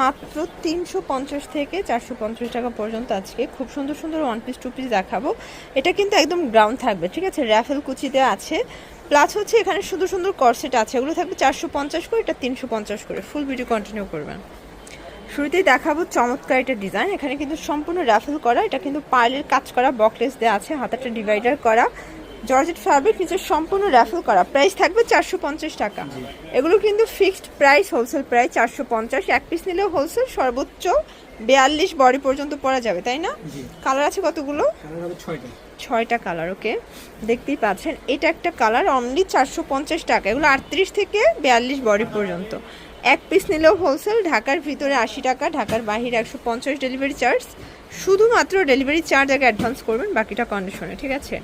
মাত্র তিনশো পঞ্চাশ থেকে চারশো পঞ্চাশ টাকা পর্যন্ত আজকে। খুব সুন্দর সুন্দর ওয়ান পিস টু পিস দেখাবো। এটা কিন্তু একদম গ্রাউন্ড থাকবে, ঠিক আছে? র্যাফেল কুচিতে আছে। প্লাস হচ্ছে এখানে সুন্দর সুন্দর করসেট আছে। এগুলো থাকবে চারশো পঞ্চাশ করে, এটা তিনশো পঞ্চাশ করে। ফুল ভিডিও কন্টিনিউ করবেন। শুরুতেই দেখাবো চমৎকার একটা ডিজাইন এখানে কিন্তু সম্পূর্ণ র্যাফেল করা। এটা কিন্তু পার্লের কাজ করা বকলেস দেওয়া আছে, হাতাটা ডিভাইডার করা। জর্জেট ফ্যাব্রিক নিচে সম্পূর্ণ র্যাফেল করা। প্রাইস থাকবে চারশো পঞ্চাশ টাকা। এগুলো কিন্তু ফিক্সড প্রাইস হোলসেল প্রাইস চারশো পঞ্চাশ। এক পিস নিলেও হোলসেল সর্বোচ্চ বিয়াল্লিশ বডি পর্যন্ত পরা যাবে তাই না? কালার আছে কতগুলো? ছয়টা। কালার ওকে দেখতেই পাচ্ছেন এটা একটা কালার অনলি চারশো পঞ্চাশ টাকা। এগুলো আটত্রিশ থেকে বিয়াল্লিশ বডি পর্যন্ত। এক পিস নিলেও হোলসেল ঢাকার ভিতরে আশি টাকা ঢাকার বাহিরে একশো পঞ্চাশ ডেলিভারি চার্জ শুধুমাত্র ডেলিভারি চার্জ আগে অ্যাডভান্স করবেন বাকিটা কন্ডিশনে ঠিক আছে?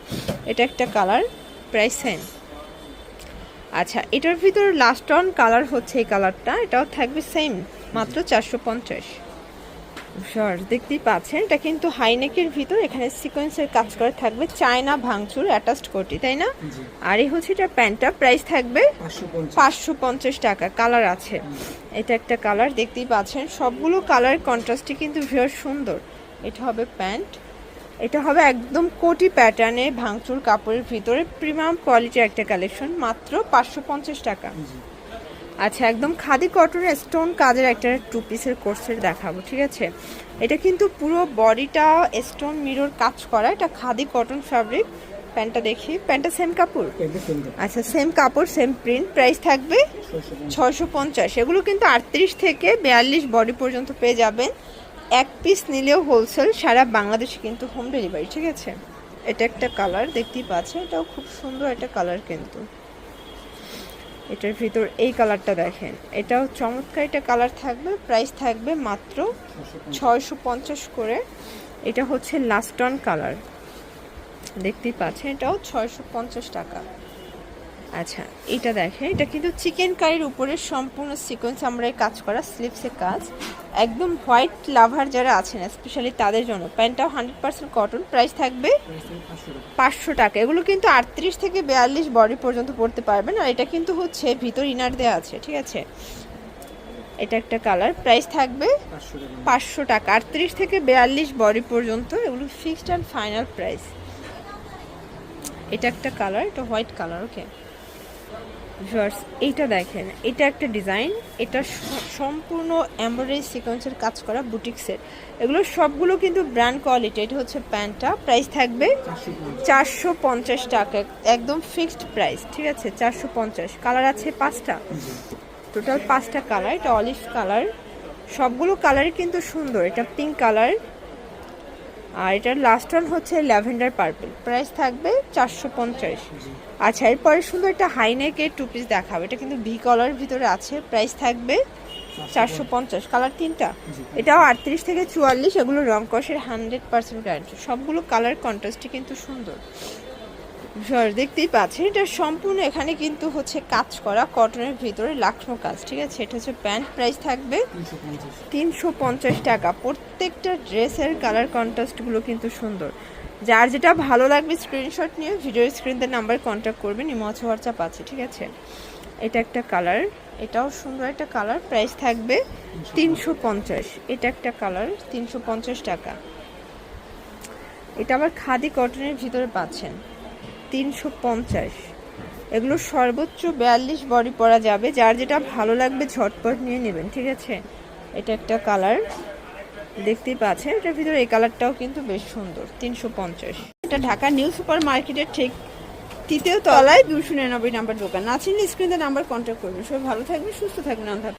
এটা একটা কালার প্রাইস সেম আচ্ছা এটার ভিতরে লাস্ট অন কালার হচ্ছে এই কালারটা এটাও থাকবে সেম মাত্র চারশো পঞ্চাশ। শর দেখতেই পাচ্ছেন এটা কিন্তু হাইনেকের ভিতর এখানে সিকোয়েন্সের কাজ করা থাকবে চায়না ভাঙচুর অ্যাটাচড কোটি তাই না? আর এই হচ্ছে এটা প্যান্টটা প্রাইস থাকবে পাঁচশো পঞ্চাশ। পাঁচশো পঞ্চাশ টাকা কালার আছে। এটা একটা কালার দেখতেই পাচ্ছেন সবগুলো কালার কন্ট্রাস্টই কিন্তু ভীষণ সুন্দর। এটা হবে প্যান্ট। এটা হবে একদম কোটি প্যাটার্নে ভাঙচুর কাপড়ের ভিতরে প্রিমিয়াম কোয়ালিটির একটা কালেকশন মাত্র পাঁচশো পঞ্চাশ টাকা। আচ্ছা একদম খাদি কটনের স্টোন কাজের একটা টু পিসের কোর্সের দেখাবো ঠিক আছে? এটা কিন্তু পুরো বডিটা স্টোন মিরর কাজ করা এটা খাদি কটন ফ্যাব্রিক প্যান্টটা দেখি প্যান্টটা সেম কাপড়? আচ্ছা সেম কাপড় সেম প্রিন্ট প্রাইস থাকবে ছয়শো পঞ্চাশ। এগুলো কিন্তু আটত্রিশ থেকে বিয়াল্লিশ বডি পর্যন্ত পেয়ে যাবেন। এক পিস নিলেও হোলসেল সারা বাংলাদেশে কিন্তু হোম ডেলিভারি ঠিক আছে? এটা একটা কালার দেখতেই পাচ্ছে এটাও খুব সুন্দর একটা কালার কিন্তু। এটার ভিতর এই কালারটা দেখেন। এটাও চমৎকার একটা কালার থাকবে প্রাইস থাকবে মাত্র ছয়শো পঞ্চাশ করে। এটা হচ্ছে লাস্টন কালার দেখতেই পাচ্ছেন? এটাও ছয়শো পঞ্চাশ টাকা। আচ্ছা এটা দেখেন, এটা কিন্তু চিকেন কারির উপরে সম্পূর্ণ সিকোয়েন্স আমরা কাজ করা স্লিপসের কাজ। একদম হোয়াইট লাভার যারা আছেন স্পেশালি তাদের জন্য প্যান্টটাও হান্ড্রেড পার্সেন্ট কটন প্রাইস থাকবে পাঁচশো টাকা। এগুলো কিন্তু আটত্রিশ থেকে বিয়াল্লিশ বডি পর্যন্ত পড়তে পারবেন, আর এটা কিন্তু হচ্ছে ভিতর ইনার দেওয়া আছে, ঠিক আছে? এটা একটা কালার প্রাইস থাকবে পাঁচশো টাকা। আটত্রিশ থেকে বিয়াল্লিশ বডি পর্যন্ত, এগুলো ফিক্সড অ্যান্ড ফাইনাল প্রাইস এটা একটা কালার এটা হোয়াইট কালার ওকে ভিউয়ার্স, এইটা দেখেন, এটা একটা ডিজাইন, এটা সম্পূর্ণ এমব্রয়ডারি সিকোয়েন্সের কাজ করা বুটিক্সের এগুলো সবগুলো কিন্তু ব্র্যান্ড কোয়ালিটি, এটা হচ্ছে প্যান্টটা, প্রাইস থাকবে চারশো পঞ্চাশ টাকা, একদম ফিক্সড প্রাইস, ঠিক আছে? চারশো পঞ্চাশ, কালার আছে পাঁচটা। টোটাল পাঁচটা কালার, এটা অলিভ কালার। সবগুলো কালারই কিন্তু সুন্দর, এটা পিঙ্ক কালার। আর এটার লাস্ট ওয়ান হচ্ছে ল্যাভেন্ডার পার্পল প্রাইস থাকবে চারশো পঞ্চাশ। আচ্ছা এরপরে সুন্দর একটা হাইনেকের টু পিস দেখাবে। এটা কিন্তু ভি কলার ভিতরে আছে। প্রাইস থাকবে চারশো পঞ্চাশ। কালার তিনটা? এটাও আটত্রিশ থেকে চুয়াল্লিশ। এগুলো রং কষের হান্ড্রেড পার্সেন্ট গ্যারান্টি সবগুলো কালার কন্ট্রাস্টই কিন্তু সুন্দর। দেখতেই পাচ্ছেন, এটা সম্পূর্ণ এখানে কিন্তু হচ্ছে কাজ করা কটনের ভিতরে লাখনো কাজ, ঠিক আছে? এটা হচ্ছে প্যান্ট প্রাইস থাকবে তিনশো পঞ্চাশ টাকা। প্রত্যেকটা ড্রেসের কালার কন্ট্রাস্টগুলো কিন্তু সুন্দর। যার যেটা ভালো লাগবে স্ক্রিনশট নিয়ে, ভিডিও স্ক্রিনতে নাম্বার কন্ট্যাক্ট করবেন ইমচ হোয়াটসঅ্যাপ আছে, ঠিক আছে? এটা একটা কালার, এটাও সুন্দর একটা কালার, প্রাইস থাকবে তিনশো পঞ্চাশ। এটা একটা কালার, তিনশো পঞ্চাশ টাকা। এটা আবার খাদি কটনের ভিতরে পাচ্ছেন। তিনশো পঞ্চাশ। এগুলো সর্বোচ্চ বিয়াল্লিশ বডি পরা যাবে, যার যেটা ভালো লাগবে ঝটপট নিয়ে নেবেন, ঠিক আছে? এটা একটা কালার, দেখতেই পাচ্ছেন, এটার ভিতরে এই কালারটাও কিন্তু বেশ সুন্দর, তিনশো পঞ্চাশ। এটা ঢাকা নিউ সুপার মার্কেটের ঠিক তৃতীয় তলায় দুশো নিরানব্বই নাম্বার দোকান। না চিনলে স্ক্রিনে নাম্বার কন্ট্যাক্ট করবেন। সবাই ভালো থাকবেন, সুস্থ থাকবেন হাফেজ।